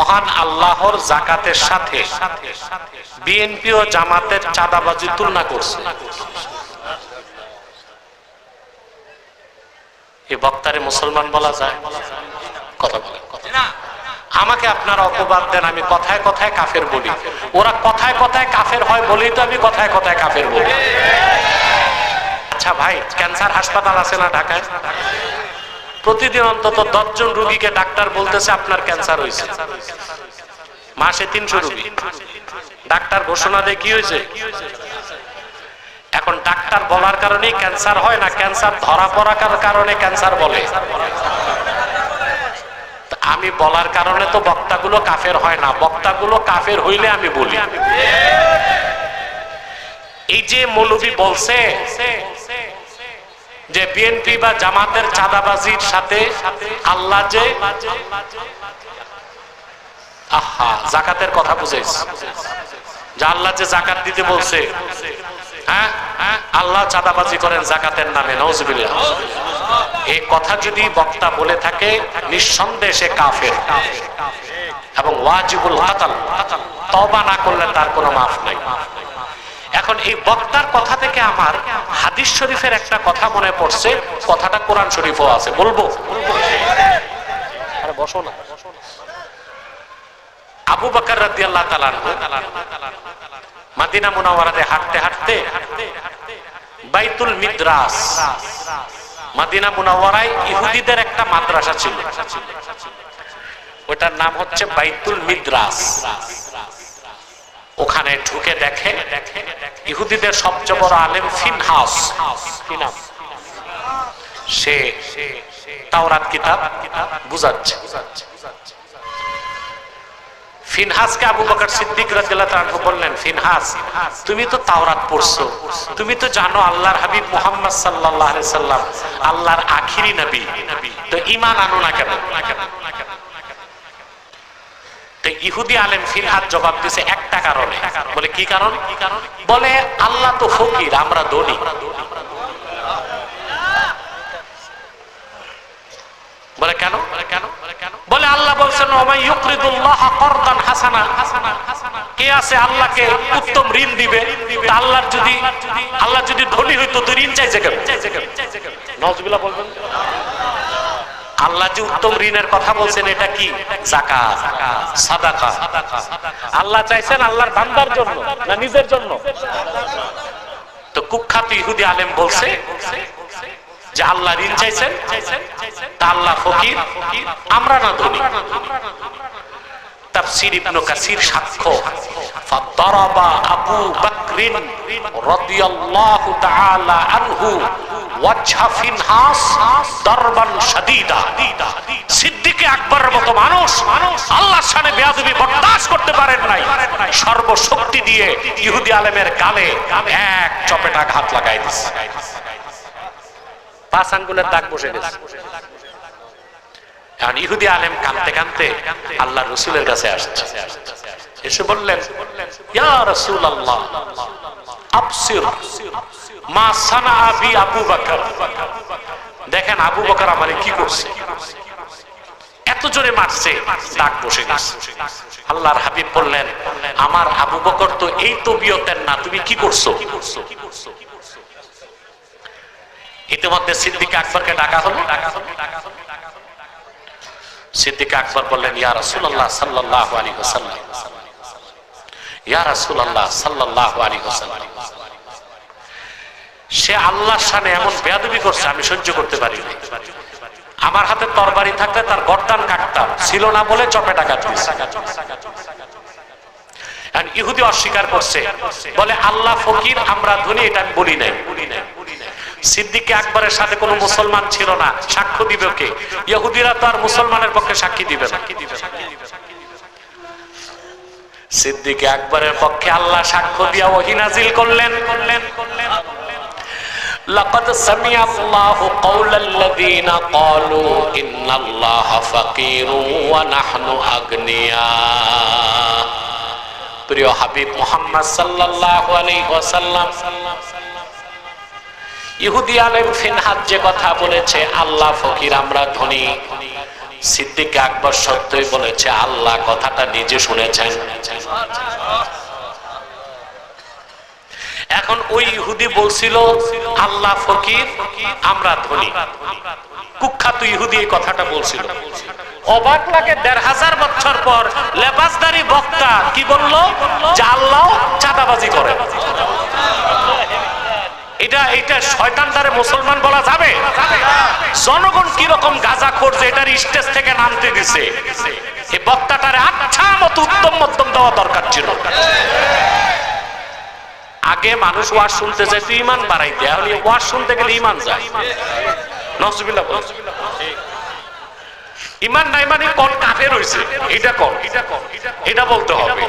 মহান আল্লাহর জাকাতের সাথে বিএনপি ও জামাতের চাঁদাবাজি তুলনা করছে। এ বক্তারে মুসলমান বলা যায়? কথা বলে। আমাকে আপনারা অপবাদ দেন, আমি কথায় কথায় কাফের বলি। ওরা কথায় কথায় কাফের হয় বলেই তো আমি কথায় কথায় কাফের বলি। আচ্ছা ভাই, ক্যান্সার হাসপাতাল আছে না ঢাকায়? প্রতিদিন অন্তত দশজন রুগীকে ডাক্তার বলতেছে আপনার ক্যান্সার হয়েছে। মাসে তিনশো রুগী। ডাক্তার ঘোষণা দিয়ে কি হয়েছে? এখন ডাক্তার বলার কারণে ক্যান্সার হয় না ক্যান্সার ধরা পড়ার কারণে ক্যান্সার বলে। আমি বলার কারণে তো বক্তাগুলো কাফের হয় না বক্তাগুলো কাফের হইলে আমি বলি। এই যে মৌলবী বলছে যে বিএনপি বা জামাতের চাঁদাবাজির সাথে আল্লাহ যে আহা, জাকাতের কথা বুঝেছ যে আল্লাহ যে জাকাত দিতে বলছে। হ্যাঁ? আল্লাহ চাঁদাবাজি করেন জাকাতের নামে নজবিল্লাহ এই কথা যদি বক্তা বলে থাকে, নিঃসন্দেহে সে কাফের। এবং ওয়াজিবুল কাতাল তবা না করলে তার কোনো মাফ নাই। এখন এই বক্তার কথা থেকে আমার হাদিস শরীফের একটা কথা মনে পড়ছে। কথাটা কোরআন শরীফও আছে। বলব? বসো না। আবু বকর রাদিয়াল্লাহু তাআলা মাদিনা মুনাওয়ারাতে হাঁটতে হাঁটতে বাইতুল মিদ্রাস, মাদিনা মুনাওয়ারায় ইহুদিদের একটা মাদ্রাসা ছিল। ওটার নাম হচ্ছে বাইতুল মিদ্রাস। ওখানে ঢুকে দেখে ইহুদিদের সবচেয়ে বড় আলেম ফিনহাস সে তাওরাত কিতাব বুঝাচ্ছে। ফিনহাসকে আবু বকর সিদ্দিক বললেন ফিনহাস তুমি তো তাওরাত পড়ছো। তুমি তো জানো আল্লাহর হাবিব মুহাম্মদ সাল্লাল্লাহু আলাইহি সাল্লাম আল্লাহর আখিরি নবী। তো ঈমান আনো না কেন? তো ইহুদি আলেম ফিনহাস জবাব দিছে একটা কারণে। বলে, কি কারণ? বলে, আল্লাহ তো ফকির, আমরা ধনী। বলে, কেন? কেন বলে, আল্লাহ বলছেন কে আছে আল্লাহকে উত্তম ঋণ দিবে? তা আল্লাহর যদি আল্লাহ যদি ধনী হইতো, তো ঋণ চাইছে কেন? বলবেন। আল্লাহ যে উত্তম ঋণের কথা বলছেন, এটা কি? আল্লাহ চাইছেন আল্লাহর বান্দার জন্য, না নিজের জন্য? তো কুখ্যাত ইহুদি আলেম বলছে যে আল্লাহ ঋণ চাইছেন, তা আল্লাহ ফকির, আমরা না ধনী। তাফসীর ইবনে কাসির সাক্ষ্য, ফাদরাবা আবু বকরিন রাদিয়াল্লাহু তাআলা সিদ্দিকে সর্বশক্তি দিয়ে ইহুদি আলেমের গালে এক চপেটা ঘাত লাগাই পাঁচ আঙ্গুলের দাগ বসে গেছে। ইহুদি আলেম কানতে কানতে আল্লাহ রসুলের কাছে আসছে। এসে বললেন, ইয়া আবি দেখেন আবু বকর আমারে কি করছে? এত জোরে মারছে, দাগ বসে আল্লাহর হাবিব বললেন, আমার আবু বকর তো এই তবিয়তের না, তুমি কি করছ? ইতিমধ্যে সিদ্দিক আকবরকে ডাকা হলো। সিদ্দিক আকবর বললেন, ইয়া রাসূলুল্লাহ সাল্লাল্লাহু আলাইহি ওয়াসাল্লাম সে আল্লাহর শানে এমন বেয়াদবি করছে, আমি সহ্য করতে পারি আমার হাতে তরবারি থাকলে তার গর্দান কাটতাম, ছিল না বলে চপে টাকা ইহুদি অস্বীকার করছে, বলে, আল্লাহ ফকির, আমরা ধনী, এটা আমি বলি নাই। সিদ্দিকে আকবরের সাথে কোনো মুসলমান ছিল না, সাক্ষ্য দিবে ইহুদিরা তো আর মুসলমানের পক্ষে সাক্ষী দিবে না। সিদ্দিকে আকবরের পক্ষে আল্লাহ সাক্ষ্য দিয়া ওহি নাজিল করলেন করলেন করলেন لقد سمع الله قول الذين قالوا إن الله فقير ونحن أغنياء প্রিয় হাবিব মোহাম্মদ সাল্লাল্লাহু আলাইহি ওয়াসাল্লাম ইহুদি আলেম ফিনহাদ যে কথা বলেছে আল্লাহ ফকির আমরা ধনী সিদ্দিক আকবর সত্যই বলেছে, আল্লাহ কথাটা নিজে শুনেছেন। এখন ওই ইহুদি বলছিল, আল্লাহ ফকির, আমরা ধনী। কুখ্যাত ইহুদি এই কথাটা বলছিল। অবাক লাগে, দেড় হাজার বছর পর লেবাসদারি বক্তা কি বলল? যে আল্লাহ চাঁদাবাজি করে। এটা এটা শয়তান দ্বারে মুসলমান বলা যাবে? জনগণ কি রকম গাজা করছে, এটার স্টেজ থেকে নামতে দিছে। এই বক্তাটারে আচ্ছা মতো উত্তম মধ্যম দেওয়া দরকার ছিল। আগে মানুষ ওয়াজ শুনতে যায় তুই ইমান বাড়াইতে। এখন ওয়াজ শুনতে গেলে ইমান যায়। নজবিল্লাহ বল। ইমান নাই মানে কোন, কাফের হইছে। এটা কর এটা বলতে হবে।